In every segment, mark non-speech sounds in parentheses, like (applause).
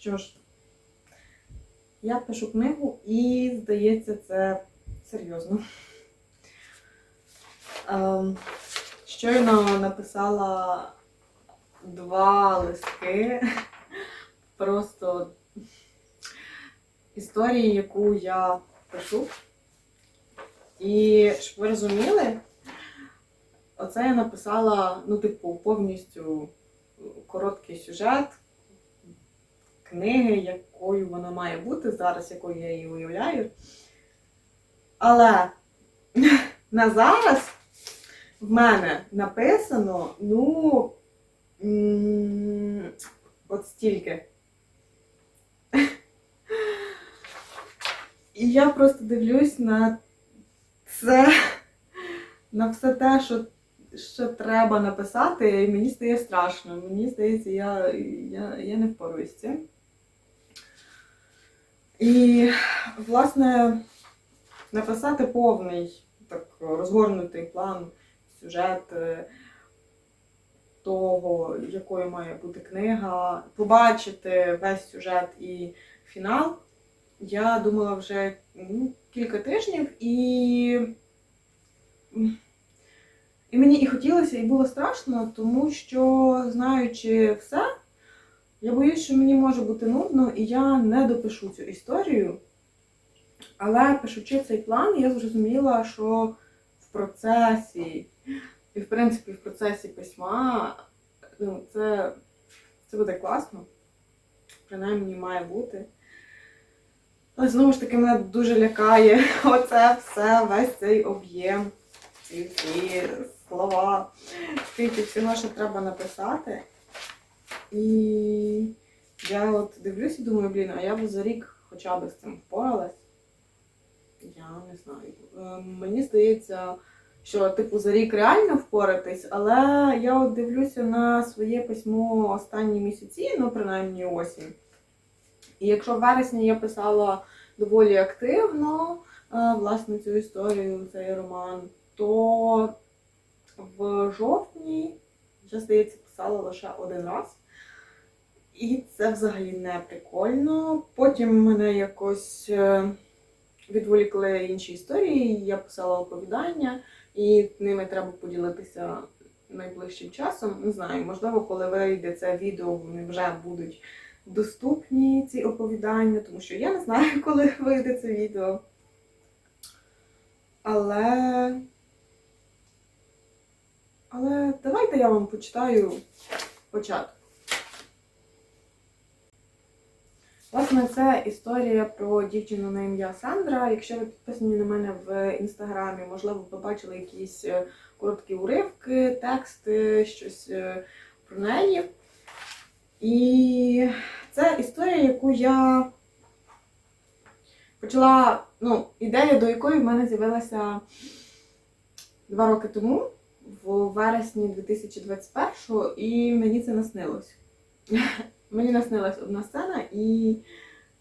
Що ж, я пишу книгу і, здається, це серйозно. Ем, щойно написала два листки. Просто історії, яку я пишу. І щоб ви розуміли, оце я написала, ну, типу, повністю короткий сюжет книги, якою вона має бути зараз, якою я її уявляю. Але (laughs) на зараз в мене написано, ну, от стільки. (laughs) І я просто дивлюсь на це, (laughs) на все те, що, що треба написати, і мені стає страшно. Мені здається, я, я, я не впоруюсь з цим. І, власне, написати повний так розгорнутий план, сюжет е, того, якою має бути книга, побачити весь сюжет і фінал. Я думала вже ну, кілька тижнів, і, і мені і хотілося, і було страшно, тому що, знаючи все, я боюсь, що мені може бути нудно, і я не допишу цю історію. Але пишучи цей план, я зрозуміла, що в процесі, і в принципі в процесі письма, ну, це, це буде класно. Принаймні має бути. Але знову ж таки мене дуже лякає (laughs) оце все, весь цей об'єм, ці всі слова, скільки всього, що треба написати. І я от дивлюсь і думаю, блін, а я б за рік хоча б з цим впоралась. Я не знаю. Е, Мені здається, що типу за рік реально впоратись, але я от дивлюся на своє письмо останні місяці, ну принаймні осінь. І якщо в вересні я писала доволі активно е, власне цю історію, цей роман, то в жовтні, я здається, писала лише один раз. І це взагалі не прикольно. Потім мене якось е, відволікли інші історії, я писала оповідання, і ними треба поділитися найближчим часом. Не знаю, можливо, коли вийде це відео, вони вже будуть доступні, ці оповідання, тому що я не знаю, (laughs) коли вийде це відео. Але. Але давайте я вам почитаю початок. Власне, це історія про дівчину на ім'я Сандра. Якщо ви підписані на мене в інстаграмі, можливо, ви бачили якісь е, короткі уривки, тексти, щось е, про неї. І це історія, яку я почала, ну, ідея до якої в мене з'явилася два роки тому, в вересні 2021 і мені це наснилось. Мені наснилась одна сцена, і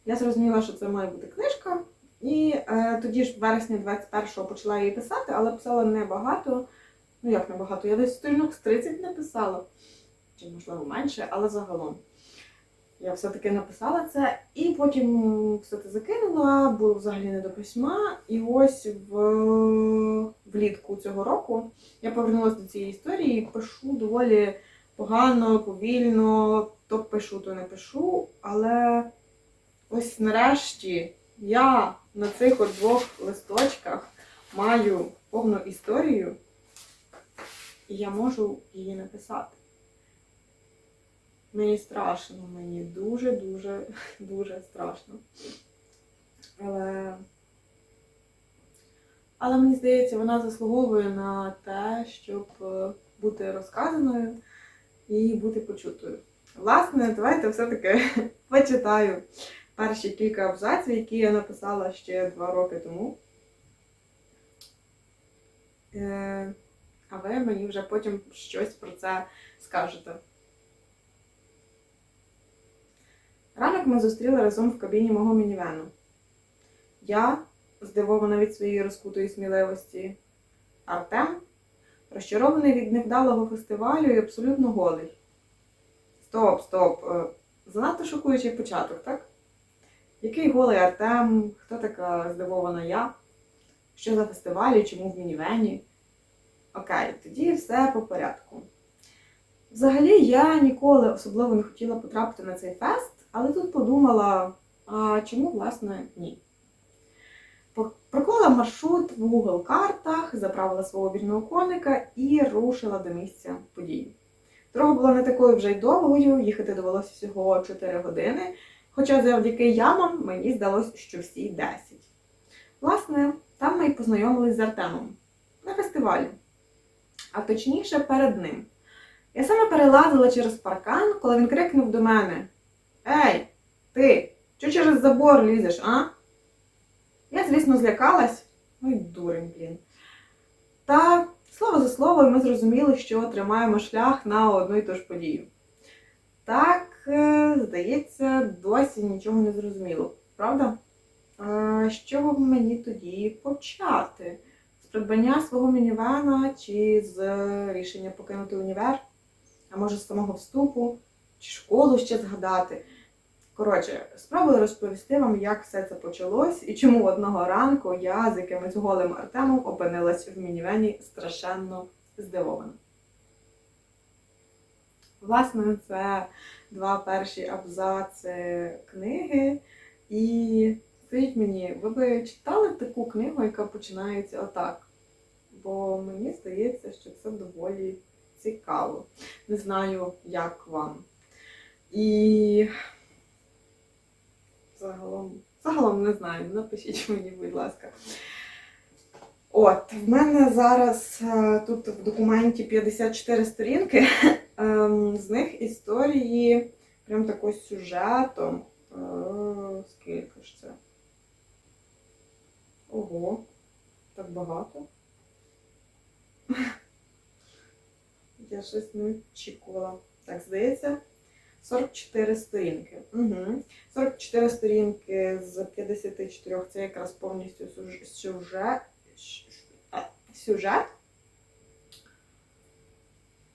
я зрозуміла, що це має бути книжка. І е, тоді ж в вересні 21-го почала її писати, але писала небагато. Ну як небагато, я десь сторінок з 30 написала, чи можливо менше, але загалом. Я все-таки написала це, і потім все це закинула, було взагалі не до письма. І ось в влітку цього року я повернулася до цієї історії і пишу доволі погано, повільно, то пишу, то не пишу. Але ось нарешті я на цих от двох листочках маю повну історію, і я можу її написати. Мені страшно, мені дуже-дуже дуже страшно. Але, але мені здається, вона заслуговує на те, щоб е, бути розказаною і бути почутою. Власне, давайте все-таки (laughs) почитаю перші кілька абзаців, які я написала ще два роки тому. Е, а ви мені вже потім щось про це скажете. Ранок ми зустріли разом в кабіні мого мінівену. Я, здивована від своєї розкутої сміливості, Артем, розчарований від невдалого фестивалю і абсолютно голий. Стоп, стоп. е, Занадто шокуючий початок, так? Який голий Артем? Хто така здивована я? Що за фестивалі, чому в мінівені? Окей, тоді все по порядку. Взагалі, я ніколи особливо не хотіла потрапити на цей фест, але тут подумала, а чому, власне, ні. Проклала маршрут в Google картах, заправила свого вільного коника і рушила до місця події. Дорога була не такою вже й довгою, їхати довелося всього 4 години, хоча завдяки ямам мені здалося, що всі 10. Власне, там ми й познайомились з Артемом на фестивалі, а точніше перед ним. Я саме перелазила через паркан, коли він крикнув до мене: Ей, ти, що через забор лізеш, а? Я, звісно, злякалась. Ой, дурень, блін. Та слово за слово ми зрозуміли, що тримаємо шлях на одну і ту ж подію. Так, е, здається, досі нічого не зрозуміло, правда? А, з чого б мені тоді почати? З придбання свого мінівена чи з рішення покинути універ? А може з самого вступу, чи школу ще згадати? Коротше, спробую розповісти вам, як все це почалось і чому одного ранку я з якимось голим Артемом опинилась в мінівені страшенно здивована. Власне, це два перші абзаци книги. І скажіть мені, ви би читали таку книгу, яка починається отак? Бо мені здається, що це доволі цікаво. Не знаю, як вам. І загалом, загалом не знаю, напишіть мені, будь ласка. От, в мене зараз е, тут в документі 54 сторінки. (laughs) Ем, З них історії прям такою сюжетом. Е, Скільки ж це? Ого, так багато. (laughs) Я щось не очікувала. Так, здається, 44 сторінки. Угу. 44 сторінки з 54 це якраз повністю сюжет. сюжет.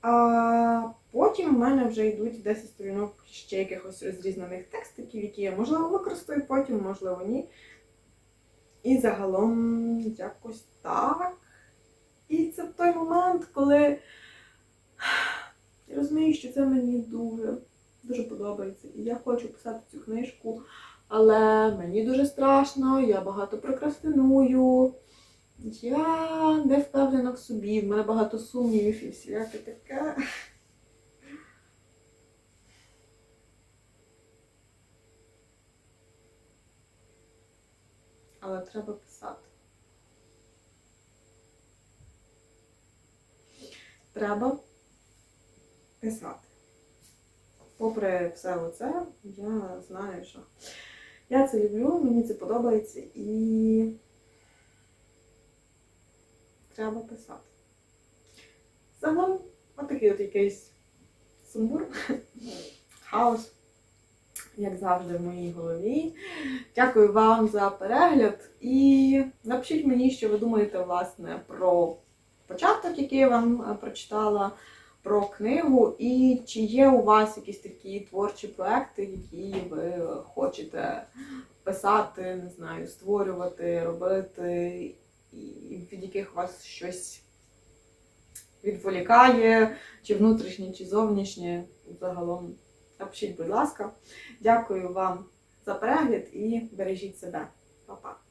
А потім в мене вже йдуть 10 сторінок ще якихось розрізнених текстиків, які я можливо використаю потім, можливо, ні. І загалом якось так. І це той момент, коли я розумію, що це мені дуже, дуже подобається. І я хочу писати цю книжку, але мені дуже страшно, я багато прокрастиную. Я не впевнена в собі, в мене багато сумнівів і всіляке таке. Але треба писати. Треба писати. Попри все оце, я знаю, що я це люблю, мені це подобається і треба писати. Загалом, отакий от якийсь сумбур, (laughs) хаос, як завжди, в моїй голові. Дякую вам за перегляд і напишіть мені, що ви думаєте, власне, про початок, який я вам е, прочитала, про книгу, і чи є у вас якісь такі творчі проекти, які ви хочете писати, не знаю, створювати, робити, і від яких вас щось відволікає, чи внутрішнє, чи зовнішнє. Загалом напишіть, будь ласка. Дякую вам за перегляд і бережіть себе. Па-па.